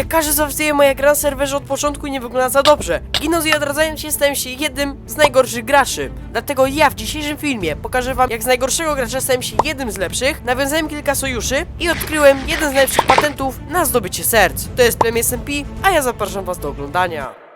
Jak każdy zawsze moja gra na serwerze od początku nie wygląda za dobrze. Ginąc i odradzając się stałem się jednym z najgorszych graczy. Dlatego ja w dzisiejszym filmie pokażę wam jak z najgorszego gracza stałem się jednym z lepszych, nawiązałem kilka sojuszy i odkryłem jeden z najlepszych patentów na zdobycie serc. To jest Plemię SMP, a ja zapraszam was do oglądania.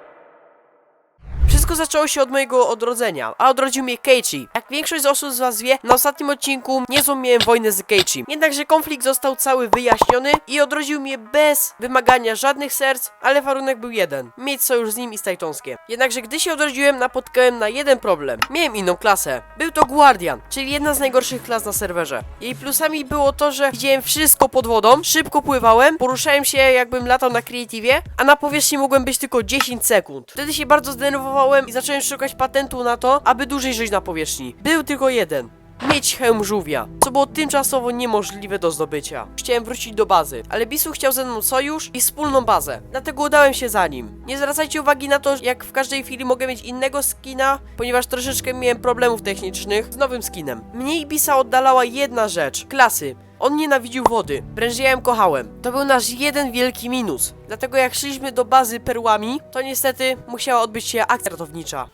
Wszystko zaczęło się od mojego odrodzenia, a odrodził mnie Keiichi. Jak większość z osób z was wie, na ostatnim odcinku niezłą miałem wojnę z Keiichi. Jednakże konflikt został cały wyjaśniony i odrodził mnie bez wymagania żadnych serc, ale warunek był jeden. Mieć sojusz z nim i z Tajtonskiem. Jednakże gdy się odrodziłem, napotkałem na jeden problem. Miałem inną klasę. Był to Guardian, czyli jedna z najgorszych klas na serwerze. Jej plusami było to, że widziałem wszystko pod wodą, szybko pływałem, poruszałem się jakbym latał na creative, a na powierzchni mogłem być tylko 10 sekund. Wtedy się bardzo zdenerwowałem i zacząłem szukać patentu na to, aby dłużej żyć na powierzchni. Był tylko jeden. Mieć hełm żółwia, co było tymczasowo niemożliwe do zdobycia. Chciałem wrócić do bazy, ale Bisu chciał ze mną sojusz i wspólną bazę, dlatego udałem się za nim. Nie zwracajcie uwagi na to, jak w każdej chwili mogę mieć innego skina, ponieważ troszeczkę miałem problemów technicznych z nowym skinem. Mnie i Bisa oddalała jedna rzecz, klasy. On nienawidził wody, wręcz ja ją kochałem. To był nasz jeden wielki minus. Dlatego jak szliśmy do bazy perłami, to niestety musiała odbyć się akcja ratownicza.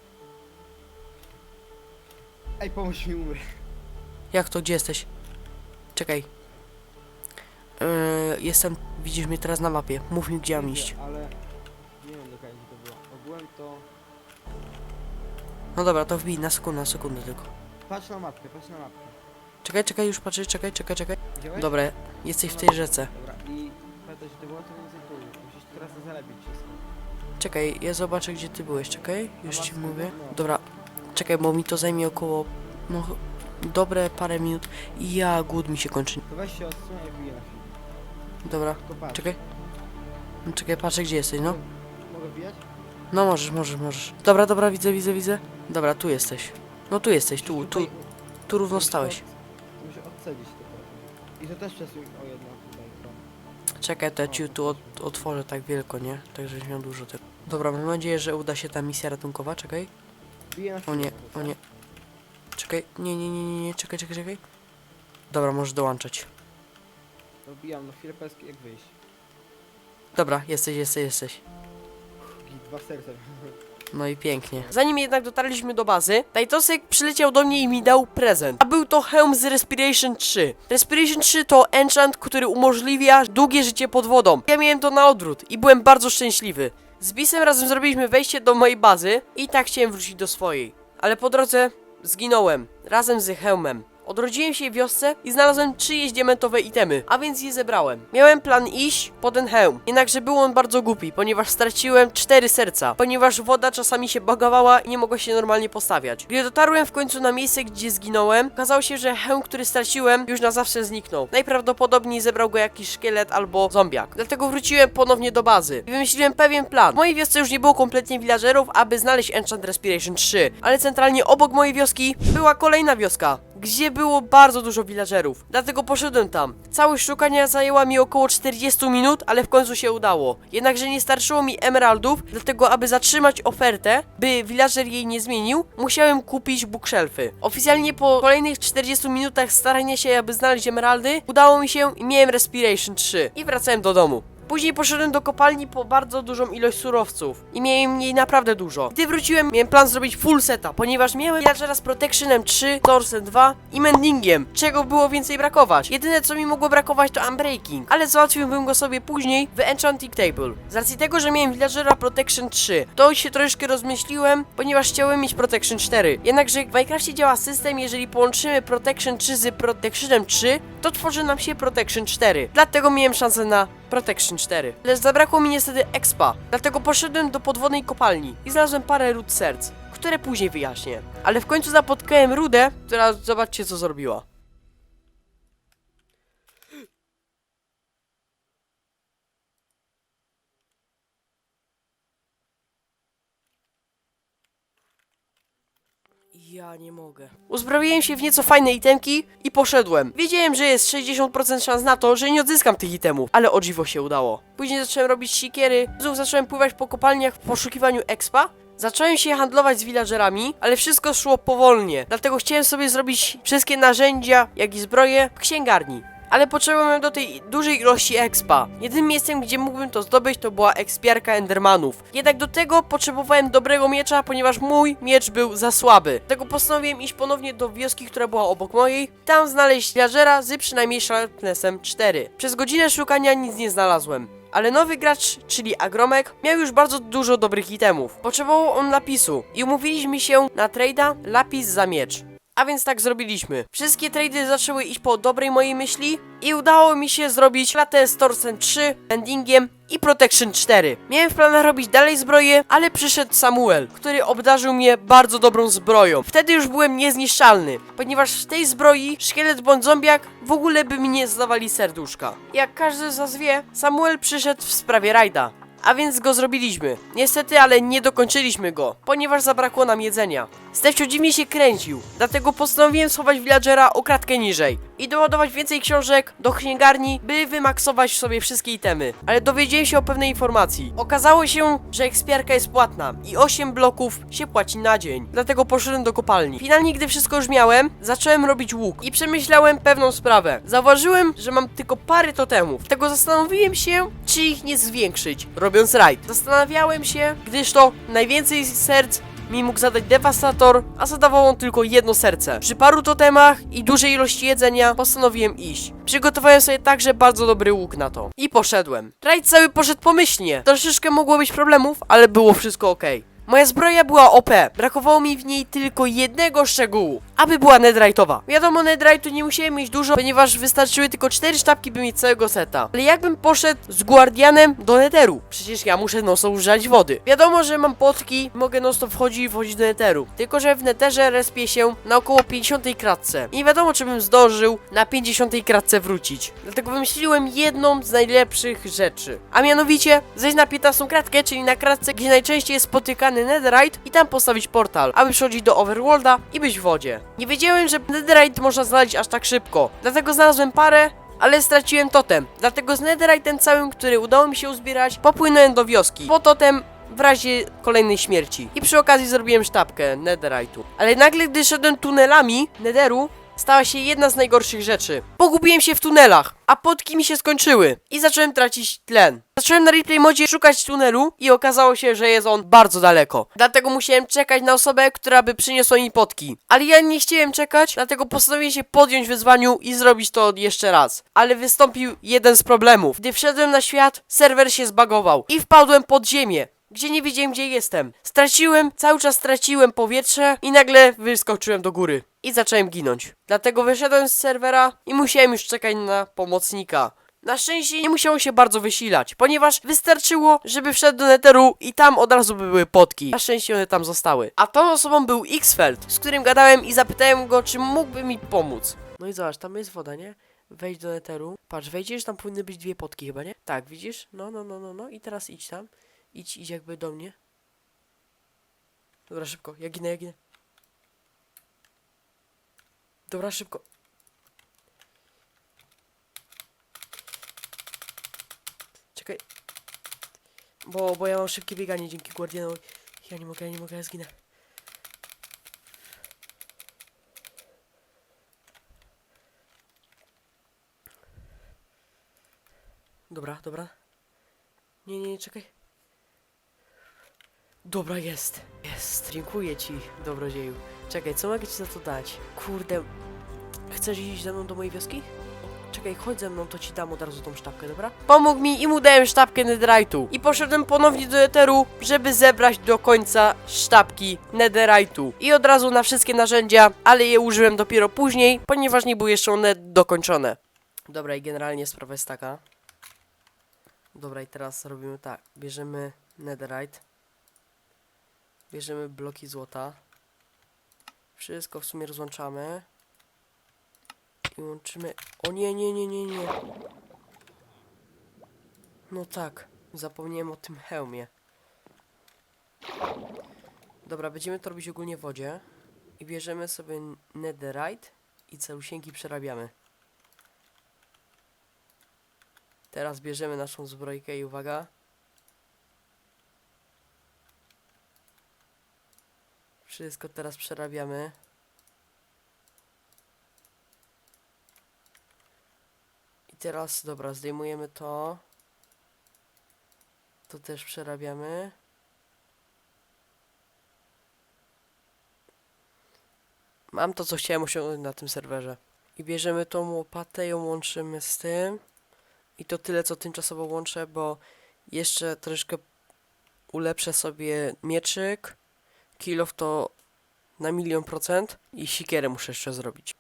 Ej, pomóż mi umrę. Jak to? Gdzie jesteś? Czekaj. Yy, jestem. Widzisz mnie teraz na mapie. Mów mi, gdzie mam iść. Ale nie wiem dokładnie gdzie to było. Ogółem to... No dobra, to wbij na sekundę, na sekundę tylko. Patrz na mapkę, patrz na mapkę. Czekaj, czekaj, już patrzę, czekaj, czekaj, czekaj. Widziałeś? Dobra, jesteś w tej rzece. Dobra, i pamiętaj, że to było to więcej tu. Musisz teraz to zalepić wszystko. Czekaj, ja zobaczę, gdzie ty byłeś, czekaj. Już ci mówię. no. Dobra, czekaj, bo mi to zajmie około. No, dobre parę minut. I ja głód mi się kończy. To weź się odsuń i. Dobra, patrz. czekaj. No, czekaj, patrzę, gdzie jesteś, no. Mogę wbijać? No, możesz, możesz, możesz. Dobra, dobra, widzę, widzę, widzę. Dobra, tu jesteś. No, tu jesteś, tu, tu, Tutaj- tu równo stałeś. Muszę odcedzić to trochę. I to też przesuń o jedno tutaj. To. Czekaj, to ja ci tu otworzę tak wielko, nie? Tak, żebyś miał dużo tego. Dobra, mam nadzieję, że uda się ta misja ratunkowa, czekaj. Wbiję na O nie, o nie. Czekaj, nie, nie, nie, nie, nie, czekaj, czekaj, czekaj. Dobra, możesz dołączać. To wbijam na chwilę peski jak wyjść. Dobra, jesteś, jesteś, jesteś. Git, dwa serca. No i pięknie. Zanim jednak dotarliśmy do bazy, Tajtosek przyleciał do mnie i mi dał prezent. A był to hełm z Respiration 3. Respiration 3 to enchant, który umożliwia długie życie pod wodą. Ja miałem to na odwrót i byłem bardzo szczęśliwy. Z Bisem razem zrobiliśmy wejście do mojej bazy i tak chciałem wrócić do swojej. Ale po drodze zginąłem razem z hełmem. Odrodziłem się w wiosce i znalazłem czyjeś diamentowe itemy, a więc je zebrałem. Miałem plan iść po ten hełm, jednakże był on bardzo głupi, ponieważ straciłem cztery serca, ponieważ woda czasami się bagowała i nie mogła się normalnie postawiać. Gdy dotarłem w końcu na miejsce, gdzie zginąłem, okazało się, że hełm, który straciłem, już na zawsze zniknął. Najprawdopodobniej zebrał go jakiś szkielet albo zombiak. Dlatego wróciłem ponownie do bazy i wymyśliłem pewien plan. W mojej wiosce już nie było kompletnie villagerów, aby znaleźć Enchant Respiration 3, ale centralnie obok mojej wioski była kolejna wioska, gdzie było bardzo dużo villagerów. Dlatego poszedłem tam. Całość szukania zajęła mi około 40 minut, ale w końcu się udało. Jednakże nie starczyło mi emeraldów, dlatego aby zatrzymać ofertę, by villager jej nie zmienił, musiałem kupić bookshelfy. Oficjalnie po kolejnych 40 minutach starania się, aby znaleźć emeraldy, udało mi się i miałem Respiration 3 i wracałem do domu. Później poszedłem do kopalni po bardzo dużą ilość surowców i miałem jej naprawdę dużo. Gdy wróciłem, miałem plan zrobić full seta, ponieważ miałem villagera z Protectionem 3, Torsen 2 i Mendingiem, czego było więcej brakować. Jedyne co mi mogło brakować to Unbreaking, ale załatwiłbym go sobie później w Enchanting Table. Z racji tego, że miałem villagera Protection 3, to się troszeczkę rozmyśliłem, ponieważ chciałem mieć Protection 4. Jednakże w Minecrafcie działa system, jeżeli połączymy Protection 3 z Protectionem 3, to tworzy nam się Protection 4. Dlatego miałem szansę na Protection 4. Lecz zabrakło mi niestety expa, dlatego poszedłem do podwodnej kopalni i znalazłem parę ród serc, które później wyjaśnię. Ale w końcu napotkałem rudę, która zobaczcie co zrobiła. Ja nie mogę. Uzbroiłem się w nieco fajne itemki i poszedłem. Wiedziałem, że jest 60% szans na to, że nie odzyskam tych itemów, ale o dziwo się udało. Później zacząłem robić sikiery, znów zacząłem pływać po kopalniach w poszukiwaniu expa. Zacząłem się handlować z villagerami, ale wszystko szło powolnie, dlatego chciałem sobie zrobić wszystkie narzędzia, jak i zbroje w księgarni. Ale potrzebowałem do tej dużej ilości expa. Jedynym miejscem, gdzie mógłbym to zdobyć, to była ekspiarka Endermanów. Jednak do tego potrzebowałem dobrego miecza, ponieważ mój miecz był za słaby. Dlatego postanowiłem iść ponownie do wioski, która była obok mojej, tam znaleźć villager'a z przynajmniej sharpnessem 4. Przez godzinę szukania nic nie znalazłem. Ale nowy gracz, czyli Agromek, miał już bardzo dużo dobrych itemów. Potrzebował on lapisu i umówiliśmy się na trade'a lapis za miecz. A więc tak zrobiliśmy. Wszystkie trady zaczęły iść po dobrej mojej myśli i udało mi się zrobić klatę z Torsen 3, endingiem i Protection 4. Miałem w planach robić dalej zbroje, ale przyszedł Samuel, który obdarzył mnie bardzo dobrą zbroją. Wtedy już byłem niezniszczalny, ponieważ w tej zbroi szkielet bądź zombiak w ogóle by mi nie zdawali serduszka. Jak każdy z was wie, Samuel przyszedł w sprawie rajda. A więc go zrobiliśmy. Niestety, ale nie dokończyliśmy go, ponieważ zabrakło nam jedzenia. Stefcio dziwnie się kręcił, dlatego postanowiłem schować villagera o kratkę niżej i doładować więcej książek do księgarni, by wymaksować sobie wszystkie itemy. Ale dowiedziałem się o pewnej informacji. Okazało się, że ekspiarka jest płatna i 8 bloków się płaci na dzień. Dlatego poszedłem do kopalni. Finalnie, gdy wszystko już miałem, zacząłem robić łuk i przemyślałem pewną sprawę. Zauważyłem, że mam tylko parę totemów. Dlatego zastanowiłem się, czy ich nie zwiększyć, robiąc raid. Zastanawiałem się, gdyż to najwięcej serc mi mógł zadać dewastator, a zadawał on tylko jedno serce. Przy paru totemach i dużej ilości jedzenia postanowiłem iść. Przygotowałem sobie także bardzo dobry łuk na to. I poszedłem. Rajd cały poszedł pomyślnie. Troszeczkę mogło być problemów, ale było wszystko ok. Moja zbroja była OP, brakowało mi w niej tylko jednego szczegółu, aby była netherite'owa. Wiadomo, netherite'u nie musiałem mieć dużo, ponieważ wystarczyły tylko cztery sztabki, by mieć całego seta. Ale jakbym poszedł z Guardianem do netheru? Przecież ja muszę stop używać wody. Wiadomo, że mam potki, mogę non stop wchodzić i wchodzić do netheru. Tylko, że w netherze respię się na około 50 kratce. I nie wiadomo, czy bym zdążył na 50 kratce wrócić. Dlatego wymyśliłem jedną z najlepszych rzeczy. A mianowicie, zejść na 15 kratkę, czyli na kratce, gdzie najczęściej jest spotykany netherite i tam postawić portal, aby przechodzić do overworlda i być w wodzie. Nie wiedziałem, że netherite można znaleźć aż tak szybko. Dlatego znalazłem parę, ale straciłem totem. Dlatego z netherite'em całym, który udało mi się uzbierać, popłynąłem do wioski. Po totem w razie kolejnej śmierci. I przy okazji zrobiłem sztabkę netherite'u. Ale nagle, gdy szedłem tunelami netheru, stała się jedna z najgorszych rzeczy. Pogubiłem się w tunelach, a potki mi się skończyły i zacząłem tracić tlen. Zacząłem na replay modzie szukać tunelu i okazało się, że jest on bardzo daleko. Dlatego musiałem czekać na osobę, która by przyniosła mi potki. Ale ja nie chciałem czekać, dlatego postanowiłem się podjąć wyzwaniu i zrobić to jeszcze raz. Ale wystąpił jeden z problemów. Gdy wszedłem na świat, serwer się zbagował i wpadłem pod ziemię gdzie nie wiedziałem gdzie jestem. Straciłem, cały czas straciłem powietrze i nagle wyskoczyłem do góry. I zacząłem ginąć. Dlatego wyszedłem z serwera i musiałem już czekać na pomocnika. Na szczęście nie musiało się bardzo wysilać, ponieważ wystarczyło, żeby wszedł do netheru i tam od razu by były potki. Na szczęście one tam zostały. A tą osobą był Xfeld, z którym gadałem i zapytałem go, czy mógłby mi pomóc. No i zobacz, tam jest woda, nie? Wejdź do netheru. Patrz, wejdziesz, tam powinny być dwie potki chyba, nie? Tak, widzisz? No, no, no, no, no. I teraz idź tam. Idź, idź jakby do mnie. Dobra, szybko. Ja ginę, ja ginę. Dobra, szybko. Czekaj. Bo, bo ja mam szybkie bieganie dzięki Guardianowi. Ja nie mogę, ja nie mogę, ja zginę. Dobra, dobra. Nie, nie, nie, czekaj. Dobra, jest. Jest. Dziękuję ci, dobrodzieju. Czekaj, co mogę ci za to dać? Kurde. Chcesz iść ze mną do mojej wioski? Czekaj, chodź ze mną, to ci dam od razu tą sztabkę, dobra? Pomógł mi i mu dałem sztabkę netherite'u. I poszedłem ponownie do eteru, żeby zebrać do końca sztabki netherite'u. I od razu na wszystkie narzędzia, ale je użyłem dopiero później, ponieważ nie były jeszcze one dokończone. Dobra, i generalnie sprawa jest taka. Dobra, i teraz robimy tak. Bierzemy netherite. Bierzemy bloki złota. Wszystko w sumie rozłączamy. I łączymy... O nie, nie, nie, nie, nie. No tak. Zapomniałem o tym hełmie. Dobra, będziemy to robić ogólnie w wodzie. I bierzemy sobie netherite i calusieńki przerabiamy. Teraz bierzemy naszą zbrojkę i uwaga. Wszystko teraz przerabiamy. teraz, dobra, zdejmujemy to. To też przerabiamy. Mam to, co chciałem osiągnąć na tym serwerze. I bierzemy tą łopatę, ją łączymy z tym. I to tyle, co tymczasowo łączę, bo jeszcze troszkę ulepszę sobie mieczyk. Kilof to na milion procent. I sikierę muszę jeszcze zrobić.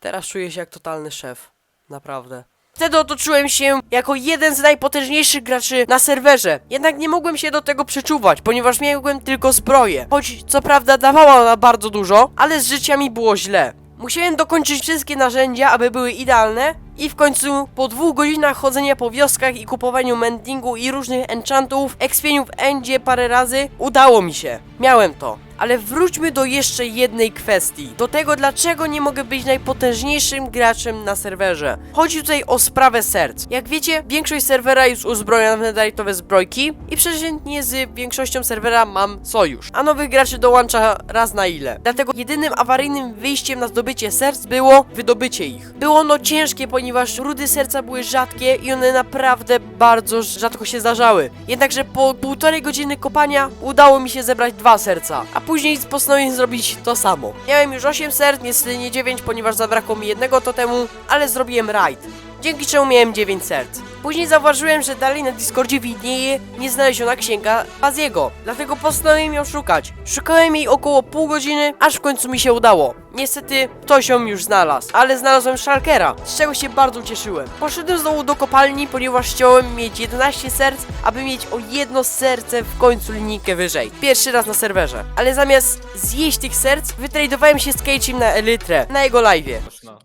Teraz czuję się jak totalny szef. Naprawdę. Wtedy otoczyłem się jako jeden z najpotężniejszych graczy na serwerze. Jednak nie mogłem się do tego przeczuwać, ponieważ miałem tylko zbroję. Choć co prawda dawała ona bardzo dużo, ale z życiami było źle. Musiałem dokończyć wszystkie narzędzia, aby były idealne i w końcu po dwóch godzinach chodzenia po wioskach i kupowaniu mendingu i różnych enchantów, ekspieniu w endzie parę razy, udało mi się. Miałem to. Ale wróćmy do jeszcze jednej kwestii. Do tego, dlaczego nie mogę być najpotężniejszym graczem na serwerze. Chodzi tutaj o sprawę serc. Jak wiecie, większość serwera jest uzbrojona w netherite'owe zbrojki i przeciętnie z większością serwera mam sojusz, a nowych graczy dołącza raz na ile. Dlatego jedynym awaryjnym wyjściem na zdobycie serc było wydobycie ich. Było ono ciężkie, ponieważ rudy serca były rzadkie i one naprawdę bardzo rzadko się zdarzały. Jednakże po półtorej godziny kopania udało mi się zebrać dwa serca, a później postanowiłem zrobić to samo. Miałem już 8 serc, niestety nie 9, ponieważ zabrakło mi jednego totemu, ale zrobiłem raid. Dzięki czemu miałem 9 serc. Później zauważyłem, że dalej na Discordzie widnieje nieznaleziona księga Baziego, dlatego postanowiłem ją szukać. Szukałem jej około pół godziny, aż w końcu mi się udało. Niestety ktoś ją już znalazł, ale znalazłem Shulkera, z czego się bardzo cieszyłem. Poszedłem znowu do kopalni, ponieważ chciałem mieć 11 serc, aby mieć o jedno serce w końcu linijkę wyżej. Pierwszy raz na serwerze. Ale zamiast zjeść tych serc, wytradowałem się z Cage'im na Elytrę, na jego live'ie. No.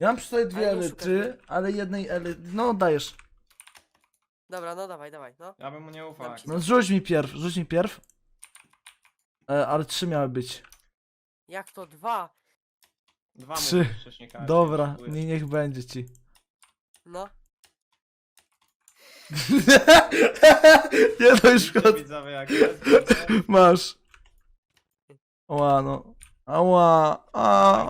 Ja mam tutaj dwie Ale nie ale jednej elitry. No dajesz. Dobra, no dawaj, dawaj, no. Ja bym mu nie ufał. No rzuć mi pierw, rzuć mi pierw. E, ale trzy miały być. Jak to dwa? Dwa Trzy. wcześniej Dobra, dziękuję. nie, niech będzie ci. No. nie no już Widzicie, wchodź. widzowie, jak jest, widzicie? Masz. Ała no. Ała, a.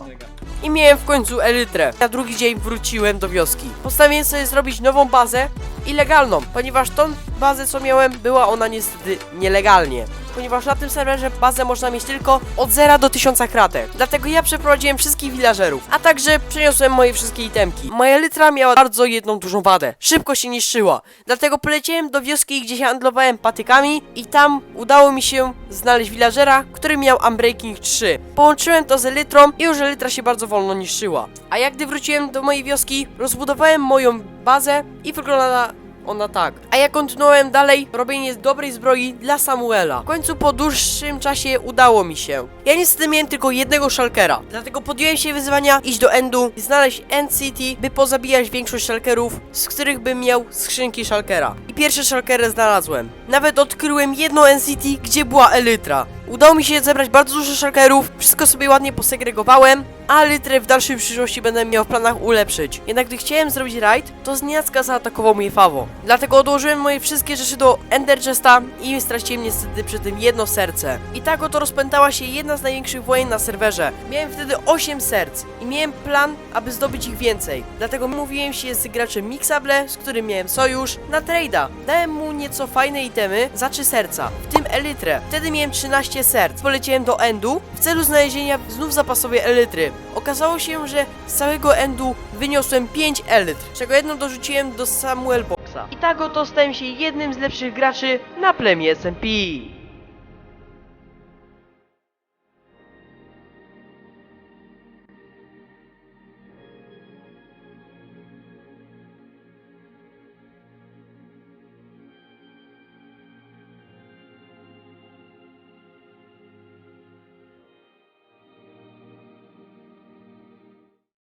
I miałem w końcu elytrę. Na drugi dzień wróciłem do wioski. Postanowiłem sobie zrobić nową bazę i legalną, ponieważ tą bazę co miałem była ona niestety nielegalnie. Ponieważ na tym serwerze bazę można mieć tylko od 0 do 1000 kratek. Dlatego ja przeprowadziłem wszystkich villagerów, a także przeniosłem moje wszystkie itemki. Moja elytra miała bardzo jedną dużą wadę. Szybko się niszczyła. Dlatego poleciałem do wioski, gdzie się handlowałem patykami i tam udało mi się znaleźć villagera, który miał Unbreaking 3. Połączyłem to z elytrą i już elytra się bardzo wolno niszczyła. A jak gdy wróciłem do mojej wioski, rozbudowałem moją bazę i wyglądała ona tak. A ja kontynuowałem dalej robienie dobrej zbroi dla Samuela. W końcu po dłuższym czasie udało mi się. Ja niestety miałem tylko jednego shulkera, dlatego podjąłem się wyzwania iść do Endu i znaleźć End City, by pozabijać większość shulkerów, z których bym miał skrzynki shulkera. I pierwsze shulkery znalazłem. Nawet odkryłem jedno End City, gdzie była elytra. Udało mi się zebrać bardzo dużo shulkerów, wszystko sobie ładnie posegregowałem, a elytrę w dalszej przyszłości będę miał w planach ulepszyć. Jednak gdy chciałem zrobić raid, to zniacka zaatakował mnie Fawo. Dlatego odłożyłem moje wszystkie rzeczy do Ender Chesta i straciłem niestety przy tym jedno serce. I tak oto rozpętała się jedna z największych wojen na serwerze. Miałem wtedy 8 serc i miałem plan, aby zdobyć ich więcej. Dlatego mówiłem się z graczem Mixable, z którym miałem sojusz, na trade'a. Dałem mu nieco fajne itemy za 3 serca, w tym elytrę. Wtedy miałem 13 serc. Poleciałem do Endu w celu znalezienia znów zapasowej elytry. Okazało się, że z całego Endu wyniosłem 5 elytr, czego jedną dorzuciłem do Samuel Boxa. I tak oto stałem się jednym z lepszych graczy na plemię SMP.